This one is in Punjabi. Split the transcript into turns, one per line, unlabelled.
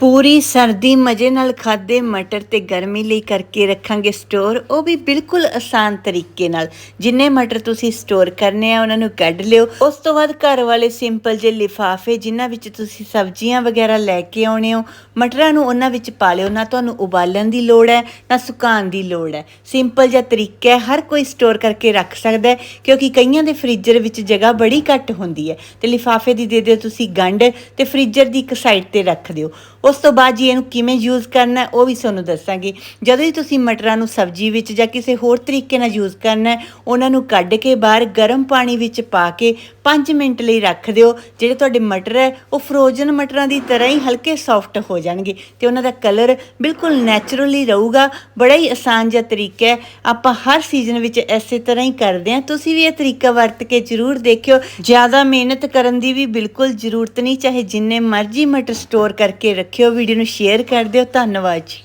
ਪੂਰੀ ਸਰਦੀ ਮਜ਼ੇ ਨਾਲ ਖਾਦੇ ਮਟਰ ਤੇ ਗਰਮੀ ਲਈ ਕਰਕੇ ਰੱਖਾਂਗੇ ਸਟੋਰ। ਉਹ ਵੀ ਬਿਲਕੁਲ ਆਸਾਨ ਤਰੀਕੇ ਨਾਲ। ਜਿੰਨੇ ਮਟਰ ਤੁਸੀਂ ਸਟੋਰ ਕਰਨੇ ਆ, ਉਹਨਾਂ ਨੂੰ ਕੱਢ ਲਿਓ। ਉਸ ਤੋਂ ਬਾਅਦ ਘਰ ਵਾਲੇ ਸਿੰਪਲ ਜੇ ਲਿਫਾਫੇ, ਜਿਨ੍ਹਾਂ ਵਿੱਚ ਤੁਸੀਂ ਸਬਜ਼ੀਆਂ ਵਗੈਰਾ ਲੈ ਕੇ ਆਉਣੇ ਹੋ, ਮਟਰਾਂ ਨੂੰ ਉਹਨਾਂ ਵਿੱਚ ਪਾ ਲਿਓ। ਨਾ ਤੁਹਾਨੂੰ ਉਬਾਲਣ ਦੀ ਲੋੜ ਹੈ, ਨਾ ਸੁਕਾਉਣ ਦੀ ਲੋੜ ਹੈ। ਸਿੰਪਲ ਜਿਹਾ ਤਰੀਕਾ ਹੈ, ਹਰ ਕੋਈ ਸਟੋਰ ਕਰਕੇ ਰੱਖ ਸਕਦਾ ਹੈ, ਕਿਉਂਕਿ ਕਈਆਂ ਦੇ ਫ੍ਰੀਜ਼ਰ ਵਿੱਚ ਜਗ੍ਹਾ ਬੜੀ ਘੱਟ ਹੁੰਦੀ ਹੈ। ਤੇ ਲਿਫਾਫੇ ਦੀ ਦੇ ਦਿਓ ਤੁਸੀਂ ਗੰਢ ਤੇ ਫ੍ਰੀਜ਼ਰ ਦੀ ਇੱਕ ਸਾਈਡ ਤੇ ਰੱਖ ਦਿਓ। ਉਸ ਤੋਂ ਬਾਅਦ ਜੀ ਇਹਨੂੰ ਕਿਵੇਂ ਯੂਜ਼ ਕਰਨਾ ਉਹ ਵੀ ਤੁਹਾਨੂੰ ਦੱਸਾਂਗੇ। ਜਦੋਂ ਹੀ ਤੁਸੀਂ ਮਟਰਾਂ ਨੂੰ ਸਬਜ਼ੀ ਵਿੱਚ ਜਾਂ ਕਿਸੇ ਹੋਰ ਤਰੀਕੇ ਨਾਲ ਯੂਜ਼ ਕਰਨਾ ਉਹਨਾਂ ਨੂੰ ਕੱਢ ਕੇ ਬਾਹਰ ਗਰਮ ਪਾਣੀ ਵਿੱਚ ਪਾ ਕੇ 5 ਮਿੰਟ ਲਈ ਰੱਖ ਦਿਓ। ਜਿਹੜੇ ਤੁਹਾਡੇ ਮਟਰ ਹੈ, ਉਹ ਫਰੋਜ਼ਨ ਮਟਰਾਂ ਦੀ ਤਰ੍ਹਾਂ ਹੀ ਹਲਕੇ ਸੌਫਟ ਹੋ ਜਾਣਗੇ ਤੇ ਉਹਨਾਂ ਦਾ ਕਲਰ ਬਿਲਕੁਲ ਨੈਚੁਰਲੀ ਰਹੂਗਾ। ਬੜਾ ਹੀ ਆਸਾਨ ਜਿਹਾ ਤਰੀਕਾ ਹੈ। ਆਪਾਂ ਹਰ ਸੀਜ਼ਨ ਵਿੱਚ ਐਸੇ ਤਰ੍ਹਾਂ ਹੀ ਕਰਦੇ ਹਾਂ। ਤੁਸੀਂ ਵੀ ਇਹ ਤਰੀਕਾ ਵਰਤ ਕੇ ਜ਼ਰੂਰ ਦੇਖਿਓ। ਜ਼ਿਆਦਾ ਮਿਹਨਤ ਕਰਨ ਦੀ ਵੀ ਬਿਲਕੁਲ ਜ਼ਰੂਰਤ ਨਹੀਂ, ਚਾਹੇ ਜਿੰਨੇ ਮਰਜ਼ੀ ਮਟਰ ਸਟੋਰ ਕਰਕੇ ਰੱਖਿਓ ਵੀਡੀਓ ਨੂੰ ਸ਼ੇਅਰ ਕਰ ਦਿਓ। ਧੰਨਵਾਦ ਜੀ।